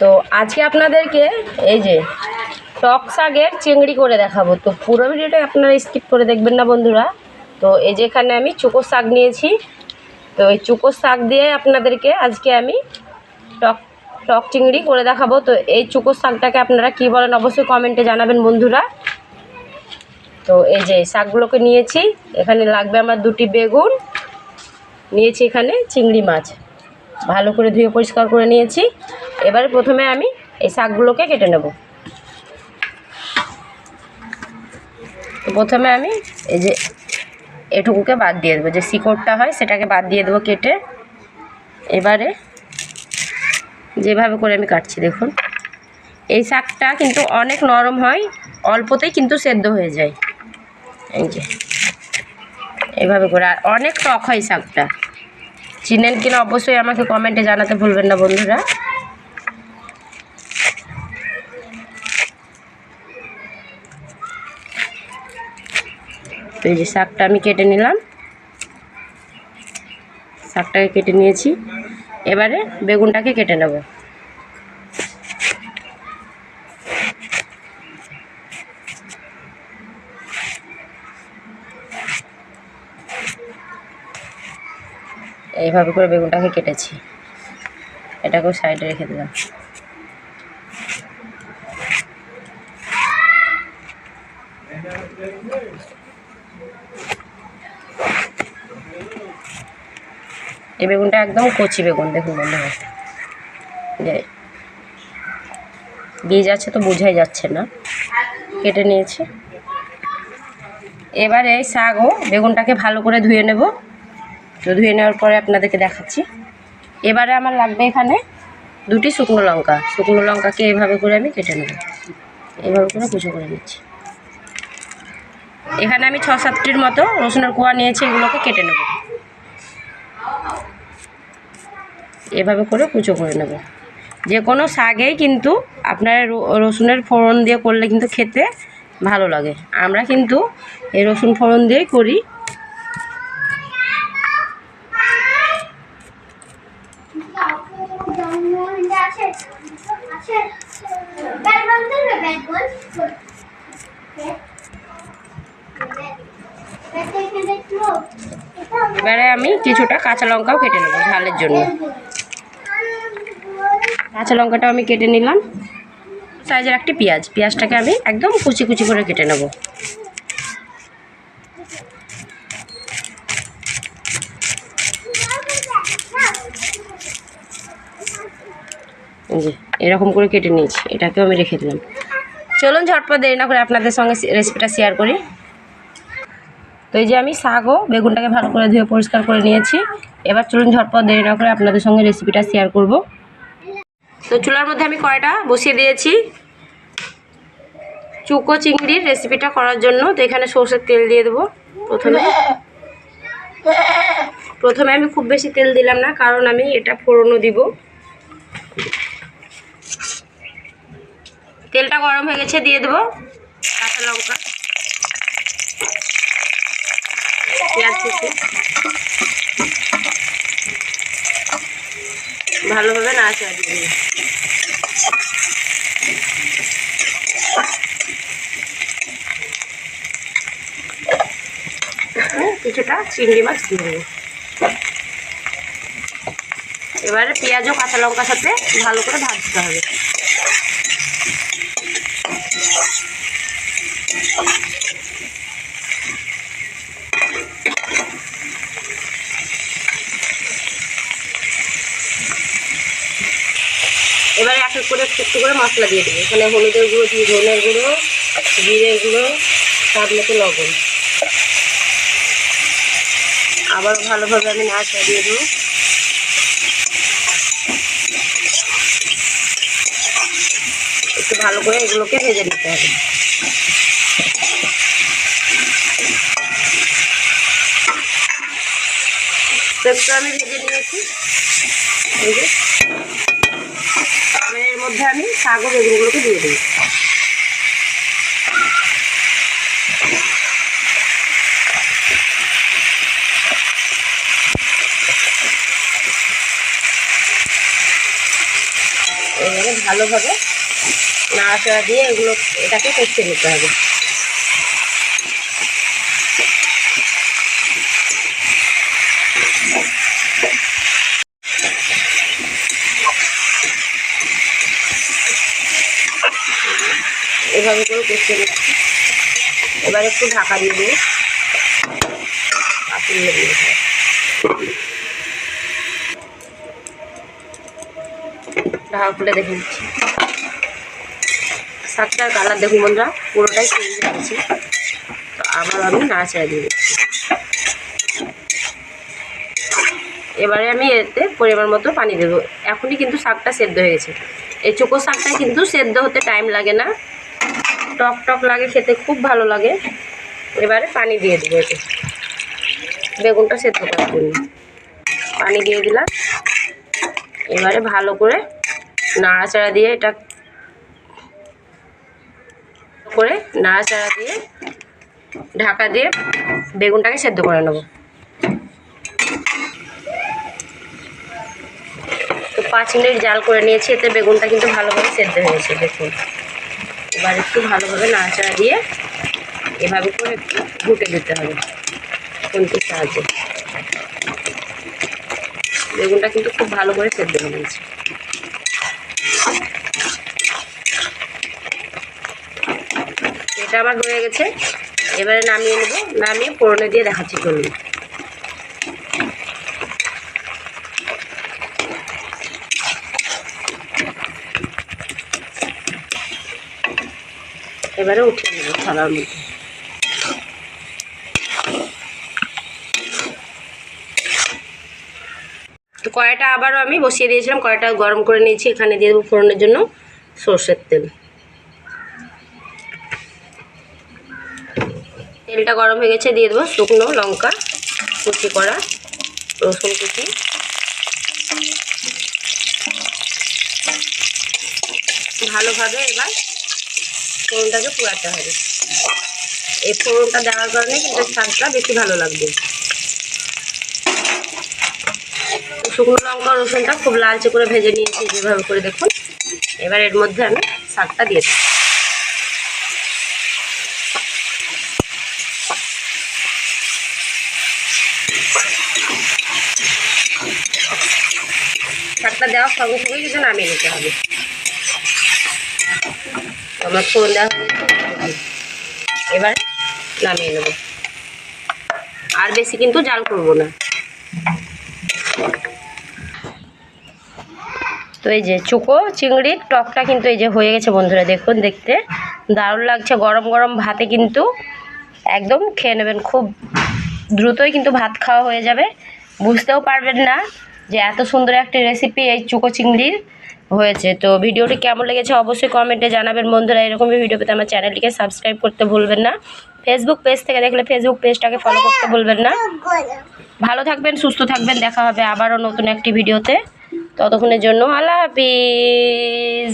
তো আজকে আপনাদেরকে এই যে টক শাকের চিংড়ি করে দেখাবো। তো পুরো ভিডিওটা আপনারা স্কিপ করে দেখবেন না বন্ধুরা। তো এই যে এখানে আমি চুকো শাক নিয়েছি। তো এই চুকো শাক দিয়ে আপনাদেরকে আজকে আমি টক টক চিংড়ি করে দেখাবো। তো এই চুকো শাকটাকে আপনারা কী বলেন অবশ্যই কমেন্টে জানাবেন বন্ধুরা। তো এই যে শাকগুলোকে নিয়েছি। এখানে লাগবে আমার দুটি বেগুন। নিয়েছি এখানে চিংড়ি মাছ। ভালো করে ধুয়ে পরিষ্কার করে নিয়েছি। এবারে প্রথমে আমি এই শাকগুলোকে কেটে নেব। প্রথমে আমি এই যে এটুকুকে বাদ দিয়ে দেবো। যে শিকড়টা হয় সেটাকে বাদ দিয়ে দেবো কেটে। এবারে যেভাবে করে আমি কাটছি, দেখুন। এই শাকটা কিন্তু অনেক নরম হয়, অল্পতেই কিন্তু সেদ্ধ হয়ে যায়। এই যে, এভাবে করে। আর অনেক টক হয় শাকটা। চিনেন কিনা অবশ্যই আমাকে কমেন্টে জানাতে ভুলবেন না বন্ধুরা। তো এই যে শাকটা আমি কেটে নিলাম। শাকটাকে কেটে নিয়েছি। এবারে বেগুনটাকে কেটে নেব। এইভাবে করে বেগুনটাকে কেটেছি। এটাকেও সাইডে রেখে দিলাম। এই বেগুনটা একদম কচি বেগুন, দেখুন বন্ধুরা। যে বীজ আছে তো বোঝাই যাচ্ছে না। কেটে নিয়েছি। এবারে এই শাকও বেগুনটাকে ভালো করে ধুয়ে নেব। তো ধুয়ে নেওয়ার পরে আপনাদেরকে দেখাচ্ছি। এবারে আমার লাগবে এখানে দুটি শুকনো লঙ্কা। শুকনো লঙ্কাকে এভাবে করে আমি কেটে নেব। এভাবে করে কুচো করে নিচ্ছি। এখানে আমি ছ সাতটির মতো রসুনের কোয়া নিয়েছি, এগুলোকে কেটে নেব। এভাবে করে কুচো করে নেব। যে কোনো শাকেই কিন্তু আপনার রসুনের ফোড়ন দিয়ে করলে কিন্তু খেতে ভালো লাগে। আমরা কিন্তু এই রসুন ফোড়ন দিয়েই করি আছে আছে ব্যাট বল দেবে ব্যাট বল ব্যাটটা এখানে দেখো এবারে আমি কিছুটা কাঁচা লঙ্কাও কেটে নেব ঝালের জন্য। কাঁচা লঙ্কাটাও আমি কেটে নিলাম। সাইজের একটি পেঁয়াজ। পেঁয়াজটাকে আমি একদম কুচি কুচি করে কেটে নেব। এরকম করে কেটে নিয়েছি। এটাকেও আমি রেখে দিলাম। চলুন ঝটপট দেরি না করে আপনাদের সঙ্গে রেসিপিটা শেয়ার করি। তো এই যে আমি শাকও বেগুনটাকে ভালো করে ধুয়ে পরিষ্কার করে নিয়েছি। এবার চলুন ঝটপট দেরি না করে আপনাদের সঙ্গে রেসিপিটা শেয়ার করব। তো চুলার মধ্যে আমি কয়টা বসিয়ে দিয়েছি। চুকো চিংড়ির রেসিপিটা করার জন্য। তো এখানে সর্ষের তেল দিয়ে দেবো প্রথমে। প্রথমে আমি খুব বেশি তেল দিলাম না, কারণ আমি এটা ফোড়নও দিব। তেলটা গরম হয়ে গেছে, দিয়ে দেবো কাঁচা লঙ্কা। পেঁয়াজ ভালোভাবে নাড়াচাড়া দিয়ে কিছুটা চিংড়ি মাছ দিয়ে দেবো। এবারে পেঁয়াজ ও কাঁচা লঙ্কার সাথে ভালো করে ভাজতে হবে। করে একটু করে মশলা দিয়ে দেবো। এখানে হলুদের গুঁড়ো দিয়ে ধনের গুঁড়ো, জিরের গুঁড়ো, স্বাদ মতো লবণ। আবার ভালোভাবে আমি নাচা দিয়ে দেবো। একটু ভালো করে এগুলোকে ভেজে নিতে হবে। আমি ভেজে নিয়েছি। মধ্যে আমি শাক ও বেগুনগুলোকে দিয়ে দিই। ভালোভাবে ভালোভাবে নাড়াচাড়া দিয়ে এগুলো, এটাকে কষতে নিতে হবে। এভাবে করে কষিয়ে নিচ্ছি এবার একটু ঢাকা দিয়ে দেখে নিচ্ছি। শাকটার কালার পুরোটাই চেঞ্জ তো এবারে আমি এতে পরিমাণ মতো পানি দেবো। এখনই কিন্তু শাকটা সেদ্ধ হয়ে গেছে। এই চোখো শাকটা কিন্তু সেদ্ধ হতে টাইম লাগে না। টক টক লাগে, খেতে খুব ভালো লাগে। এবারে পানি দিয়ে দেবো এতে। বেগুনটা সেদ্ধ করার জন্য। পানি দিয়ে দিলাম। এবারে ভালো করে নাড়াচাড়া দিয়ে এটা করে নাড়াচাড়া দিয়ে ঢাকা দিয়ে বেগুনটাকে সেদ্ধ করে নেব। তো পাঁচ মিনিট জাল করে নিয়েছি, এতে বেগুনটা কিন্তু ভালোভাবে সেদ্ধ হয়েছে, দেখুন। এবার একটু ভালোভাবে নাড়াচাড়া দিয়ে এভাবে করে একটু ঘুটে দিতে হবে খুন্তির সাহায্যে। বেগুনটা কিন্তু খুব ভালো করে সেদ্ধ হয়ে গেছে। এটা আমার হয়ে গেছে। এবারে নামিয়ে নেব, নামিয়ে ফোড়নে দিয়ে দেখাচ্ছি চলুন এবারে উঠিয়ে নেব থালার মধ্যে। তো কড়াইটা আবারও আমি বসিয়ে দিয়েছিলাম, কড়াইটা গরম করে নিয়েছি, এখানে দিয়ে দেবো ফোড়নের জন্য সর্ষের তেল। তেলটা গরম হয়ে গেছে, দিয়ে দেবো শুকনো লঙ্কা, কুচি করা রসুন কুচি। ভালোভাবে এবার ফোড়নটাকে পুরাতে হবে। এই ফোড়নটা দেওয়ার কারণে কিন্তু স্বাদটা বেশি ভালো লাগবে। শুকনো লঙ্কা রসুনটা খুব লালচে করে ভেজে নিয়েছি যেভাবে করে দেখুন। এবার এর মধ্যে আমি শাকটা দিয়ে দিই শাকটা দেওয়ার সঙ্গে সঙ্গে কিছু নামিয়ে নিতে হবে। আমার ফোন। এবার নামিয়ে নেব। আর বেশি কিন্তু জাল করব না। তো এই যে চুকো চিংড়ির টকটা কিন্তু এই যে হয়ে গেছে বন্ধুরা, দেখুন, দেখতে। দারুণ লাগছে, গরম গরম ভাতে কিন্তু একদম খেয়ে নেবেন। খুব দ্রুতই কিন্তু ভাত খাওয়া হয়ে যাবে। বুঝতেও পারবেন না যে এত সুন্দর একটি রেসিপি এই চুকো চিংড়ির। হয়েছে। তো ভিডিওটি কেমন লেগেছে অবশ্যই কমেন্টে জানাবেন। বন্ধুরা এরকমই ভিডিও পেতে আমার চ্যানেলটিকে সাবস্ক্রাইব করতে ভুলবেন না। ফেসবুক পেজ থেকে দেখলে ফেসবুক পেজটাকে ফলো করতে ভুলবেন না। ভালো থাকবেন, সুস্থ থাকবেন। দেখা হবে আবারও নতুন একটি ভিডিওতে ততক্ষণের জন্য আল্লাহ হাফিজ।